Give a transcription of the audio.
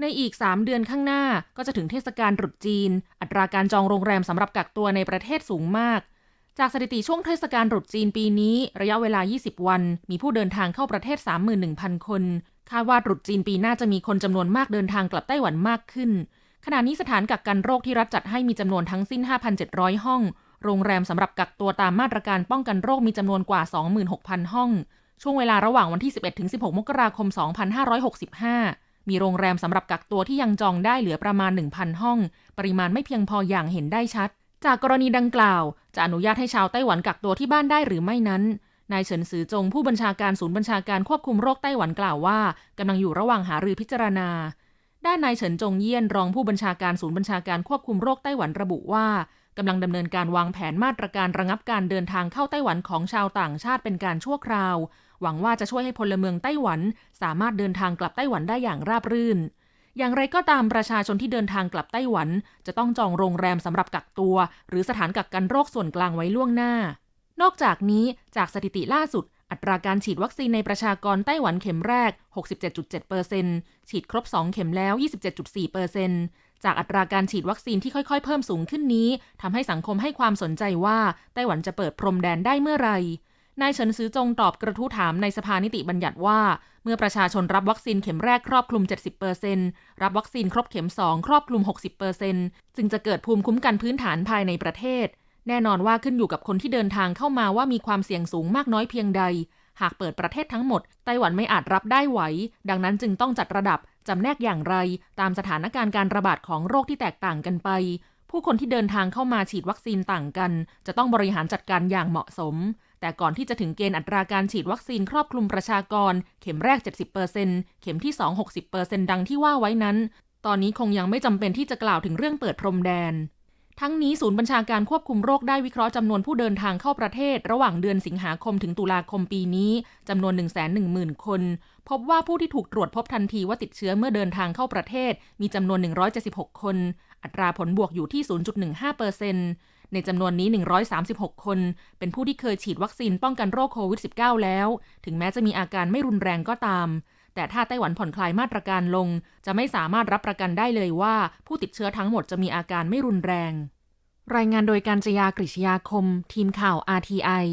ในอีก 3 เดือนข้างหน้าก็จะถึงเทศกาลตรุษจีน อัตราการจองโรงแรมสำหรับกักตัวในประเทศสูงมาก จากสถิติช่วงเทศกาลตรุษจีนปีนี้ ระยะเวลา 20 วัน มีผู้เดินทางเข้าประเทศ 31,000 คน คาดว่าตรุษจีนปีหน้าจะมีคนจำนวนมากเดินทางกลับไต้หวันมากขึ้น ขณะนี้สถานกักกันโรคที่รัฐจัดให้มีจำนวนทั้งสิ้น 5,700 ห้อง โรงแรมสำหรับกักตัวตามมาตรการป้องกันโรคมีจำนวนกว่า 26,000 ห้อง ช่วงเวลาระหว่างวันที่ 11-16 มกราคม 2565 มีโรงแรมสำหรับกักตัวที่ยังจองได้เหลือประมาณ 1,000 ห้อง ปริมาณไม่เพียงพออย่างเห็นได้ชัด จากกรณีดังกล่าว จะอนุญาตให้ชาวไต้หวันกักตัวที่บ้านได้หรือไม่นั้นนายเฉินซือจงผู้บัญชาการศูนย์บัญชาการควบคุมโรคไต้หวันกล่าวว่ากำลังอยู่ระหว่างหารือพิจารณา ด้านนายเฉินจงเยี่ยนรองผู้บัญชาการศูนย์บัญชาการควบคุมโรคไต้หวันระบุว่า กำลังดำเนินการวางแผนมาตรการระงับการเดินทางเข้าไต้หวันของชาวต่างชาติเป็นการชั่วคราว หวังว่าจะช่วยให้พลเมืองไต้หวัน สามารถเดินทางกลับไต้หวันได้อย่างราบรื่น อย่างไรก็ตามประชาชนที่เดินทางกลับไต้หวัน จะต้องจองโรงแรมสำหรับกักตัว หรือสถานกักกันโรคส่วนกลางไว้ล่วงหน้า นอกจากนี้จากสถิติล่าสุดอัตราการฉีดวัคซีนในประชากรไต้หวันเข็มแรก 67.7%ฉีดครบ 2 เข็มแล้ว 27.4% จากอัตราการฉีดวัคซีนที่ค่อยๆ เพิ่มสูงขึ้นนี้ทำให้สังคมให้ความสนใจว่า ไต้หวันจะเปิดพรมแดนได้เมื่อไหร่นายเฉินซือจงตอบกระทู้ถามในสภานิติบัญญัติว่า เมื่อประชาชนรับวัคซีนเข็มแรกครอบคลุม 70%รับวัคซีนครบเข็ม 2 ครอบคลุม 60%จึงจะเกิดภูมิคุ้มกันพื้นฐานภายในประเทศ แน่นอนว่าขึ้นอยู่กับคนที่เดินทางเข้ามาว่ามีความเสี่ยงสูงมากน้อยเพียงใด หากเปิดประเทศทั้งหมด ไต้หวันไม่อาจรับได้ไหว ดังนั้นจึงต้องจัดระดับ จำแนกอย่างไร ตามสถานการณ์การระบาดของโรคที่แตกต่างกันไป ผู้คนที่เดินทางเข้ามาฉีดวัคซีนต่างกัน จะต้องบริหารจัดการอย่างเหมาะสม แต่ก่อนที่จะถึงเกณฑ์อัตราการฉีดวัคซีนครอบคลุมประชากร เข็มแรก 70%เข็มที่ 2 60%ดังที่ว่าไว้นั้น ตอนนี้คงยังไม่จำเป็นที่จะกล่าวถึงเรื่องเปิดพรมแดน ทั้งนี้ศูนย์บัญชาการควบคุมโรคได้วิเคราะห์จำนวนผู้เดินทางเข้าประเทศ ระหว่างเดือนสิงหาคมถึงตุลาคมปีนี้จำนวน 110,000 คน พบว่าผู้ที่ถูกตรวจพบทันทีว่าติดเชื้อเมื่อเดินทางเข้าประเทศ มีจำนวน 176 คน อัตราผลบวกอยู่ที่ 0.15%ในจำนวนนี้ 136 คน เป็นผู้ที่เคยฉีดวัคซีนป้องกันโรคโควิด -19 แล้ว ถึงแม้จะมีอาการไม่รุนแรงก็ตาม แต่ถ้าไต้หวันผ่อนคลายมาตรการลง จะไม่สามารถรับประกันได้เลยว่า ผู้ติดเชื้อทั้งหมดจะมีอาการไม่รุนแรง รายงานโดยการจยากริชยาคม ทีมข่าว RTI